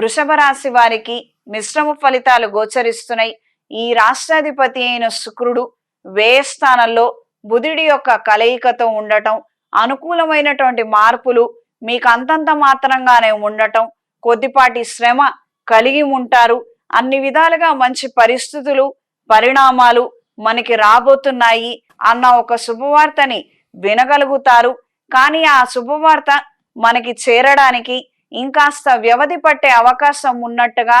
వృషభ రాశి వారికి మిశ్రమ ఫలితాలు గోచరిస్తున్నాయి. ఈ రాష్ట్రాధిపతి అయిన శుక్రుడు వ్యయ స్థానంలో బుధుడి యొక్క కలయికతో ఉండటం అనుకూలమైనటువంటి మార్పులు మీకు అంతంత మాత్రంగానే ఉండటం కొద్దిపాటి శ్రమ కలిగి ఉంటారు. అన్ని విధాలుగా మంచి పరిస్థితులు పరిణామాలు మనకి రాబోతున్నాయి అన్న ఒక శుభవార్తని వినగలుగుతారు. కానీ ఆ శుభవార్త మనకి చేరడానికి ఇంకాస్త వ్యవధి పట్టే అవకాశం ఉన్నట్టుగా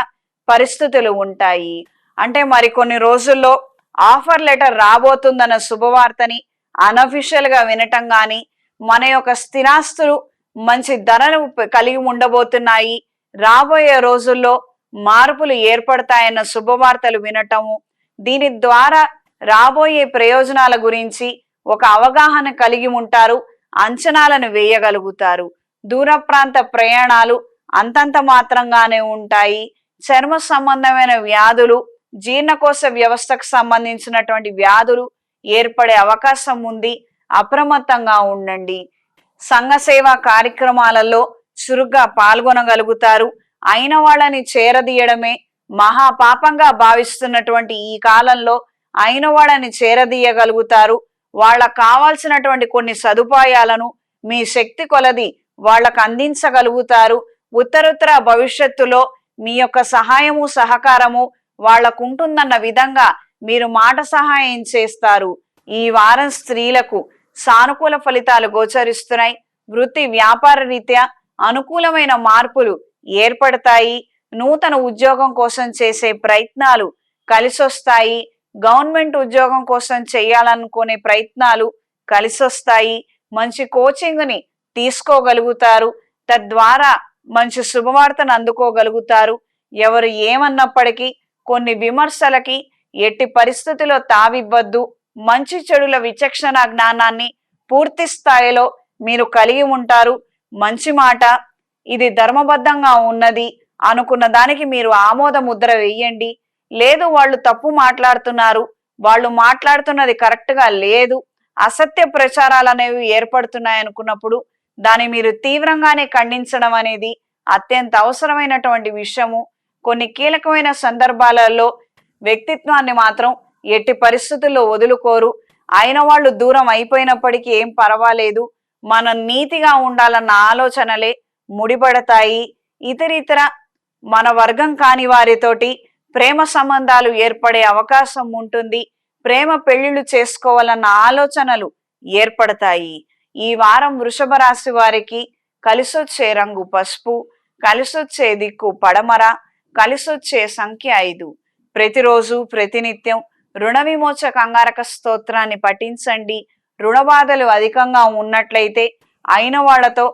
పరిస్థితులు ఉంటాయి. అంటే మరి కొన్ని రోజుల్లో ఆఫర్ లెటర్ రాబోతుందన్న శుభవార్తని అనఫిషియల్గా వినటం గాని మన యొక్క స్థిరాస్తులు మంచి ధరలు కలిగి ఉండబోతున్నాయి. రాబోయే రోజుల్లో మార్పులు ఏర్పడతాయన్న శుభవార్తలు వినటము దీని ద్వారా రాబోయే ప్రయోజనాల గురించి ఒక అవగాహన కలిగి ఉంటారు అంచనాలను వేయగలుగుతారు. దూర ప్రాంత ప్రయాణాలు అంతంత మాత్రంగానే ఉంటాయి. చర్మ సంబంధమైన వ్యాధులు జీర్ణకోశ వ్యవస్థకు సంబంధించినటువంటి వ్యాధులు ఏర్పడే అవకాశం ఉంది. అప్రమత్తంగా ఉండండి. సంఘ సేవా కార్యక్రమాలలో చురుగ్గా పాల్గొనగలుగుతారు. అయిన వాళ్ళని చేరదీయడమే మహాపాపంగా భావిస్తున్నటువంటి ఈ కాలంలో అయిన వాళ్ళని చేరదీయగలుగుతారు. వాళ్ళకు కావాల్సినటువంటి కొన్ని సదుపాయాలను మీ శక్తి కొలది వాళ్ళకు అందించగలుగుతారు. ఉత్తరోత్తర భవిష్యత్తులో మీ యొక్క సహాయము సహకారము వాళ్ళకు ఉంటుందన్న విధంగా మీరు మాట సహాయం చేస్తారు. ఈ వారం స్త్రీలకు సానుకూల ఫలితాలు గోచరిస్తున్నాయి. వృత్తి వ్యాపార రీత్యా అనుకూలమైన మార్పులు ఏర్పడతాయి. నూతన ఉద్యోగం కోసం చేసే ప్రయత్నాలు కలిసొస్తాయి. గవర్నమెంట్ ఉద్యోగం కోసం చేయాలనుకునే ప్రయత్నాలు కలిసొస్తాయి. మంచి కోచింగ్ని తీసుకోగలుగుతారు. తద్వారా మంచి శుభవార్తను అందుకోగలుగుతారు. ఎవరు ఏమన్నప్పటికీ కొన్ని విమర్శలకి ఎట్టి పరిస్థితిలో తావివ్వద్దు. మంచి చెడుల విచక్షణ జ్ఞానాన్ని పూర్తి స్థాయిలో మీరు కలిగి ఉంటారు. మంచి మాట ఇది ధర్మబద్ధంగా ఉన్నది అనుకున్న దానికి మీరు ఆమోద ముద్ర వేయండి. లేదు వాళ్ళు తప్పు మాట్లాడుతున్నారు. వాళ్ళు మాట్లాడుతున్నది కరెక్ట్గా లేదు. అసత్య ప్రచారాలు అనేవి ఏర్పడుతున్నాయి అనుకున్నప్పుడు దాన్ని మీరు తీవ్రంగానే ఖండించడం అనేది అత్యంత అవసరమైనటువంటి విషయము. కొన్ని కీలకమైన సందర్భాలలో వ్యక్తిత్వాన్ని మాత్రం ఎట్టి పరిస్థితుల్లో వదులుకోరు. అయిన వాళ్ళు దూరం అయిపోయినప్పటికీ ఏం పర్వాలేదు. మనం నీతిగా ఉండాలన్న ఆలోచనలే ముడిపడతాయి. ఇతరితర మన వర్గం కాని వారితోటి ప్రేమ సంబంధాలు ఏర్పడే అవకాశం ఉంటుంది. ప్రేమ పెళ్ళిళ్ళు చేసుకోవాలన్న ఆలోచనలు ఏర్పడతాయి. ఈ వారం వృషభ రాశి వారికి కలిసొచ్చే రంగు పసుపు కలిసొచ్చే దిక్కు పడమర కలిసొచ్చే సంఖ్య ఐదు. ప్రతిరోజు ప్రతినిత్యం రుణ విమోచ అంగారక స్తోత్రాన్ని పఠించండి. రుణ బాధలు అధికంగా ఉన్నట్లయితే అయిన వాళ్ళతో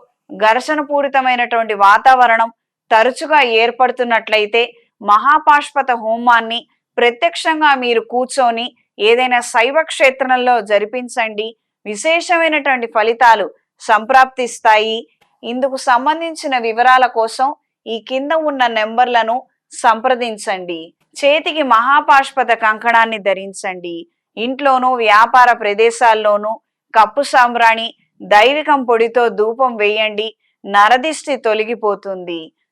ఘర్షణ పూరితమైనటువంటి వాతావరణం తరచుగా ఏర్పడుతున్నట్లయితే మహాపాష్పత హోమాన్ని ప్రత్యక్షంగా మీరు కూర్చొని ఏదైనా శైవ క్షేత్రంలో జరిపించండి. విశేషమైనటువంటి ఫలితాలు సంప్రాప్తిస్తాయి. ఇందుకు సంబంధించిన వివరాల కోసం ఈ కింద ఉన్న నెంబర్లను సంప్రదించండి. చేతికి మహాపాష్పత కంకణాన్ని ధరించండి. ఇంట్లోనూ వ్యాపార ప్రదేశాల్లోనూ కప్పు సాంబ్రాణి దైవికం పొడితో ధూపం వేయండి. నరదిష్టి తొలగిపోతుంది.